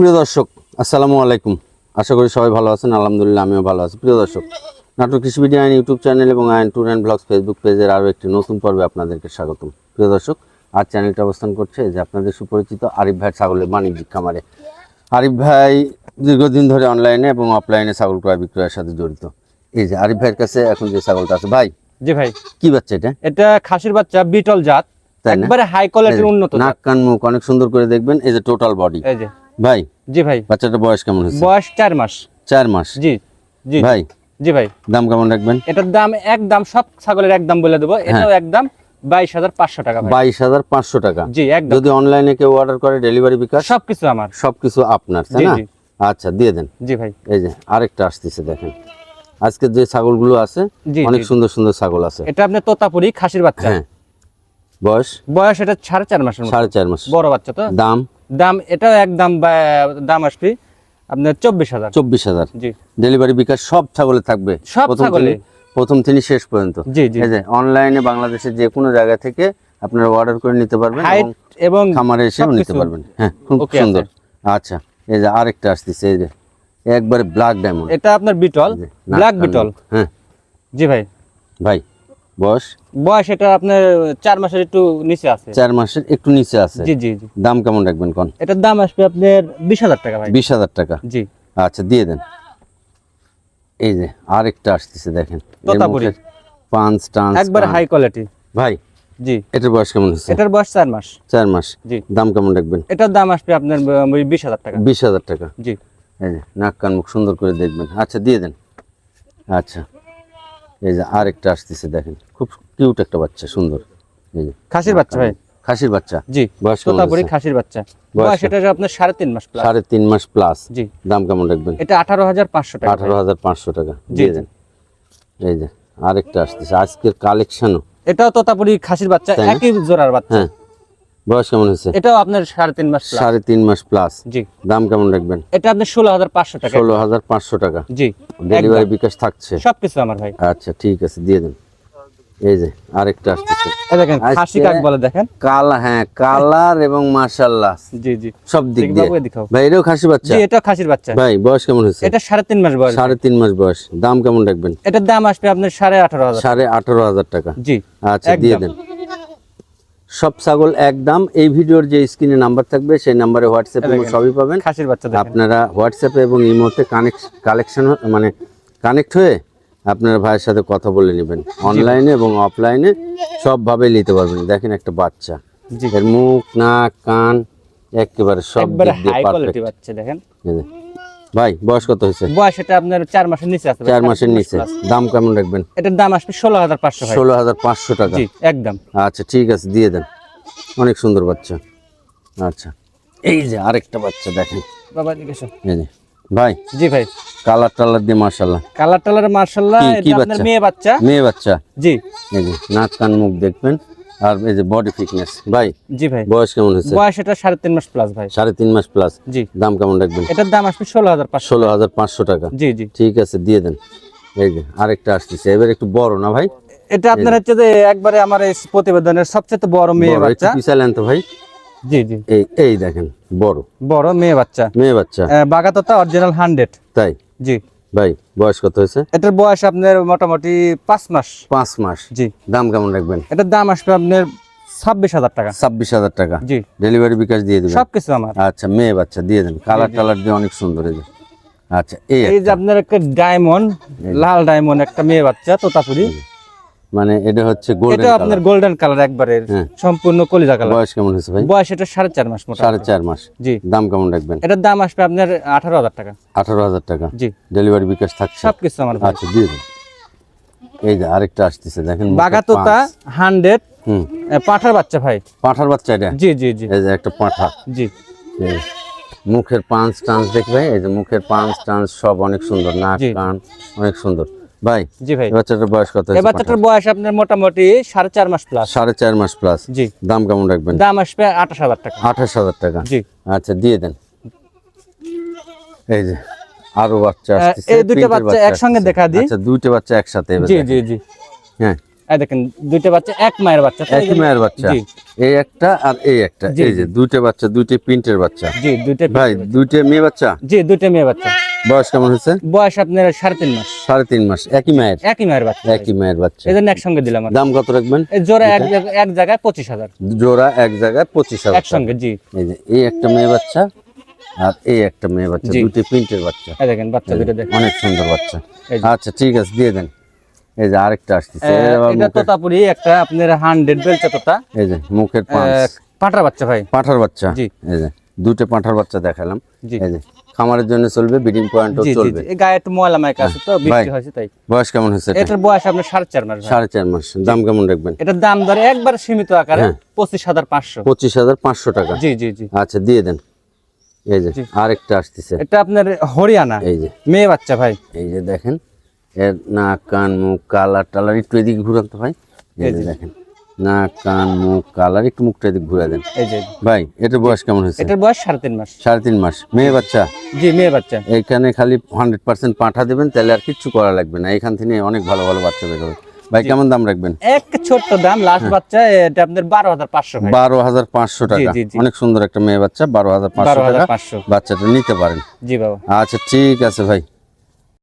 সুপ্রিয় দর্শক আসসালামু আলাইকুম। আশা করি সবাই ভালো আছেন আলহামদুলিল্লাহ আমিও ভালো আছি। প্রিয় দর্শক নাটক কৃষি ভিডিও আইন ইউটিউব চ্যানেল এবং আইন ট্যুর অ্যান্ড ব্লগস ফেসবুক পেজের আরও একটি নতুন পর্বে আপনাদেরকে স্বাগতম। প্রিয় দর্শক আজ চ্যানেলটা অবস্থান করছে যে আপনাদের সুপরিচিত আরিফ ভাই ছাগলের বাণিজ্যিক খামারে। আরিফ ভাই দীর্ঘদিন ধরে অনলাইনে এবং অফলাইনে ছাগল ক্রয় বিক্রয়ের সাথে জড়িত। এই যে আরিফ ভাইয়ের কাছে এখন যে ছাগলটা আছে ভাই জি ভাই। কি বাচ্চা এটা? এটা খাসির বাচ্চা বিটল জাত। তাই না? একবারে হাই কোয়ালিটির উন্নত নাক কান মুখ অনেক সুন্দর করে দেখবেন। এই যে টোটাল বডি এই যে। ভাই? জি ভাই। বাচ্চাটার বয়স কেমন হয়েছে? বয়স চার মাস। চার মাস? জি জি। ভাই? জি ভাই। দাম কেমন রাখবেন? এটার দাম একদম সব ছাগলের একদম বলে দেবো। হ্যাঁ। এটাও একদম বাইশ হাজার পাঁচশো টাকা ভাই। বাইশ হাজার পাঁচশো টাকা। জি একদম। যদি অনলাইনে কেউ অর্ডার করে ডেলিভারি বিকাশ? সবকিছু আমার। সবকিছু আপনার তাই না? আচ্ছা দিয়ে দেন। জি ভাই। এই যে আরেকটা আসতেছে দেখেন। আজকে যে ছাগলগুলো আছে অনেক সুন্দর সুন্দর ছাগল আছে। এটা আপনার তোতাপুরি খাসির বাচ্চা। হ্যাঁ। বয়স? বয়স এটা সাড়ে চার মাসের মতো। সাড়ে চার মাস। বড় বাচ্চা তো। দাম? দাম এটাও একদম দাম আসবে আপনার চব্বিশ হাজার। চব্বিশ হাজার। জি। ডেলিভারি বিকাশ সব ছাগলে থাকবে। সব ছাগলে। প্রথম থেকে শেষ পর্যন্ত। জি জি। অনলাইনে বাংলাদেশের যে কোনো জায়গা থেকে আপনারা অর্ডার করে নিতে পারবেন এবং এবং খামারে এসেও নিতে পারবেন। হ্যাঁ খুব সুন্দর। আচ্ছা এই যে আরেকটা আসতেছে এই যে একবারে ব্ল্যাক ডায়মন্ড এটা আপনার বিটল। Black beetle. হ্যাঁ। জি ভাই। ভাই বয়স? বয়স এটা আপনার চার মাসের একটু নিচে আছে। চার মাসের একটু নিচে আছে। জি জি জি। দাম কেমন রাখবেন কোন? এটার দাম আসবে আপনার বিশ হাজার টাকা ভাই। বিশ হাজার টাকা? জি। আচ্ছা দিয়ে দেন। এই যে আরেকটা আসতেছে দেখেন। তোতাপুরি। পাঁচ টান্স একবার হাই কোয়ালিটি ভাই জি। এটার বয়স কেমন হচ্ছে? এটার বয়স চার মাস। চার মাস। জি। দাম কেমন রাখবেন? এটার দাম আসবে আপনার বিশ হাজার টাকা। বিশ হাজার টাকা। জি। এই যে নাক কান মুখ সুন্দর করে দেখবেন। আচ্ছা দিয়ে দেন। আচ্ছা। এই যে আরেকটা আসতেছে দেখেন। কিউট একটা বাচ্চা সুন্দর। খাসির বাচ্চা ভাই? খাসির বাচ্চা। জি বয়স খাসির বাচ্চা। বয়স এটা আপনার সাড়ে তিন মাস প্লাস সাড়ে তিন মাস প্লাস জি। দাম কেমন রাখবেন? এটা আঠারো হাজার পাঁচশো টাকা। আঠারো হাজার পাঁচশো টাকা। দিয়ে দেন। এই যে আরেকটা আসতেছে আজকের কালেকশনও। এটাও তোতাপুরি খাসির বাচ্চা একই জোড়ার বাচ্চা। হ্যাঁ। বয়স কেমন হয়েছে? এটাও আপনার সাড়ে তিন মাস প্লাস সাড়ে তিন মাস প্লাস জি। দাম কেমন রাখবেন? এটা আপনার ষোলো হাজার পাঁচশো টাকা। ষোলো হাজার পাঁচশো টাকা। জি ডেলিভারি বিকাশ থাকছে। সবকিছু আমার ভাই। আচ্ছা ঠিক আছে দিয়ে দেন। এই যে আরেকটা আসতেছে। দেখেন খাসি কাক বলে দেখেন। কালা হ্যাঁ কালার এবং মাশাল্লাহ। জি জি। সব দিক দিয়ে। ভাই এটাও খাসি বাচ্চা? জি এটা খাসির বাচ্চা। ভাই বয়স কেমন হয়েছে? এটা সাড়ে তিন মাস বয়স। সাড়ে তিন মাস বয়স। দাম কেমন রাখবেন? এটার দাম আসবে আপনার সাড়ে আঠারো হাজার। সাড়ে আঠারো হাজার টাকা। জি আচ্ছা দিয়ে দেন। সব ছাগল একদম। এই ভিডিওর যে স্ক্রিনে নাম্বার থাকবে সেই নাম্বারে হোয়াটসঅ্যাপ এবং সবই পাবেন। খাসির বাচ্চা আপনারা হোয়াটসঅ্যাপে এবং ইমোতে কানেক্ট কালেকশন মানে কানেক্ট হয়ে আপনারা ভাইয়ের সাথে কথা বলে নেবেন। অনলাইনে এবং অফলাইনে সবভাবে নিতে পারবেন। দেখেন একটা বাচ্চা। এর মুখ নাক কান একেবারে সব হাই কোয়ালিটি বাচ্চা দেখেন। ভাই বয়স কত হয়েছে? বয়স এটা আপনার চার মাসের নিচে আছে চার মাসের নিচে। দাম কেমন রাখবেন? এটার দাম আসবে ষোলো হাজার পাঁচশো ষোলো হাজার পাঁচশো টাকা। জি একদম। আচ্ছা ঠিক আছে দিয়ে দেন। অনেক সুন্দর বাচ্চা। আচ্ছা। এই যে আরেকটা বাচ্চা দেখেন। বাবা যে। ভাই। জি ভাই। কালার টালার দিয়ে মার্শাল্লাহ কালার টালার মার্শাল্লাহ কি- বাচ্চা? মেয়ে বাচ্চা? মেয়ে বাচ্চা। জি। এই যে নাক কান মুখ দেখবেন আর এই যে বডি ফিটনেস ভাই জি ভাই। বয়স কেমন হয়েছে? বয়স এটা সাড়ে তিন মাস প্লাস ভাই। সাড়ে তিন মাস প্লাস জি। দাম কেমন রাখবেন? এটার দাম আসবে ষোলো হাজার পাঁচশো। ষোলো হাজার পাঁচশো টাকা। জি জি। ঠিক আছে দিয়ে দেন। এই যে আরেকটা আসতেছে। এবার একটু বড় না ভাই? এটা আপনার হচ্ছে যে একবারে আমার এই প্রতিবেদনের সবচেয়ে বড় মেয়ে বাচ্চা। পিছালেন তো ভাই। জি জি। এই এই দেখেন বড়। বড় মেয়ে বাচ্চা। মেয়ে বাচ্চা। বাগাততা অরিজিনাল হান্ড্রেড তাই? জি। ভাই বয়স কত হয়েছে? এটার বয়স আপনার মোটামুটি পাঁচ মাস। পাঁচ মাস। জি। দাম কেমন রাখবেন? এটার দাম আসবে আপনার ছাব্বিশ হাজার টাকা। ছাব্বিশ হাজার টাকা। জি। ডেলিভারি বিকাশ দিয়ে দেবেন? সবকিছু আমার। আচ্ছা মেয়ে বাচ্চা দিয়ে দেন। কালার টালার দিয়ে অনেক সুন্দর এই আচ্ছা এই যে আপনার একটা ডায়মন্ড লাল ডায়মন্ড একটা মেয়ে বাচ্চা তোতাপুরি। মানে এটা হচ্ছে গোল্ডেন এটা আপনার গোল্ডেন কালার একবারে হ্যাঁ। সম্পূর্ণ কলিজা কালার বয়স কেমন হয়েছে ভাই? বয়স এটা সাড়ে চার মাস মোটা সাড়ে চার মাস। জি। দাম কেমন রাখবেন? এটার দাম আসবে আপনার আঠারো হাজার টাকা। আঠারো হাজার টাকা। জি। ডেলিভারি বিকাশ থাকছে। সবকিছু আমার ভাই। আচ্ছা দিয়ে দেন। এই যে আরেকটা আসতেছে দেখেন বাগাতোতা হান্ড্রেড। হুম। পাঠার বাচ্চা ভাই। পাঁঠার বাচ্চা এটা? জি জি জি। এই যে একটা পাঁঠা। জি। মুখের পাঁচ টান্স দেখবে এই যে মুখের পাঁচ টান্স সব অনেক সুন্দর নাক। কান অনেক সুন্দর। ভাই জি ভাই। বাচ্চাটার বয়স কত এই বাচ্চাটার বয়স আপনার মোটামুটি সাড়ে চার মাস প্লাস সাড়ে চার মাস প্লাস জি। দাম কেমন রাখবেন? দাম আসবে আঠাশ হাজার টাকা। আঠাশ হাজার টাকা। জি। আচ্ছা দিয়ে দেন। এই যে আরও বাচ্চা আহ, আসতেছে এই দুইটা বাচ্চা একসঙ্গে দেখা দিই। আচ্ছা দুইটা বাচ্চা একসাথে জি জি জি। হ্যাঁ। এই দেখেন দুইটা বাচ্চা এক মায়ের বাচ্চা। যে- মায়ের বাচ্চা। এই একটা আর এই একটা। জি, এই যে দুইটা বাচ্চা দুইটা প্রিন্টের বাচ্চা। জি দুইটা ভাই দুইটা মেয়ে বাচ্চা? জি দুইটা মেয়ে বাচ্চা। বয়স কেমন হয়েছে? বয়স আপনার সাড়ে তিন মাস। সাড়ে তিন মাস। একই মায়ের? একই মায়ের বাচ্চা। একই মায়ের বাচ্চা। এই জন্য একসঙ্গে দিলাম দাম কত রাখবেন? জোড়া এক জায়গায়- এক জায়গায় পঁচিশ হাজার। জোড়া এক জায়গায় পঁচিশ হাজার। একসঙ্গে জি। এই যে এই একটা মেয়ে বাচ্চা আর এই একটা মেয়ে বাচ্চা। দুটি প্রিন্টের বাচ্চা। দেখেন বাচ্চা দুটো দেখেন। অনেক সুন্দর বাচ্চা। আচ্ছা ঠিক আছে দিয়ে দেন। এই যে আরেকটা আসতেছে। এটা তোতাপুরি একটা আপনার হান্ড্রেড বেলচা তোতা। এই যে মুখের পাঁচ। পাঁঠার বাচ্চা ভাই। পাঁঠার বাচ্চা। জি। এই যে দুটো পাঁঠার বাচ্চা দেখালাম। জি। এই যে খামারের জন্য চলবে বিডিং পয়েন্টও চলবে। গায়ে একটু ময়লা মাইক আছে তো বৃষ্টি হয়েছে তাই। বয়স কেমন হয়েছে এটার বয়স আপনার সাড়ে চার মাস ভাই। সাড়ে চার মাস দাম কেমন রাখবেন? এটার দাম ধরে একবার সীমিত আকারে হ্যাঁ। পঁচিশ হাজার পাঁচশো। পঁচিশ হাজার পাঁচশো টাকা। জি জি জি। আচ্ছা দিয়ে দেন। এই যে আরেকটা আসতেছে। এটা আপনার হরিয়ানা এই যে। মেয়ে বাচ্চা ভাই। এই যে দেখেন এর নাক কান মুখ কালার টালার একটু এদিকে ঘুরাতে ভাই এই যে। দেখেন। নাক কান মুখ কালার একটু মুখটা এদিকে ঘুরে দেন। এই যে। ভাই এটার বয়স কেমন হয়েছে? এটার বয়স সাড়ে তিন মাস। সাড়ে তিন মাস। মেয়ে বাচ্চা? জি মেয়ে বাচ্চা। এইখানে খালি হান্ড্রেড পার্সেন্ট পাঠা দেবেন তাহলে আর কিচ্ছু করা লাগবে না। এখান থেকে অনেক ভালো ভালো বাচ্চা বের হবে। ভাই কেমন দাম রাখবেন? এক ছোট্ট দাম লাস্ট বাচ্চা এটা আপনার বারো হাজার পাঁচশো বারো হাজার পাঁচশো টাকা। অনেক সুন্দর একটা মেয়ে বাচ্চা বারো হাজার পাঁচশো টাকা। পাঁচশো। বাচ্চাটা নিতে পারেন। জি বাবা। আচ্ছা ঠিক আছে ভাই।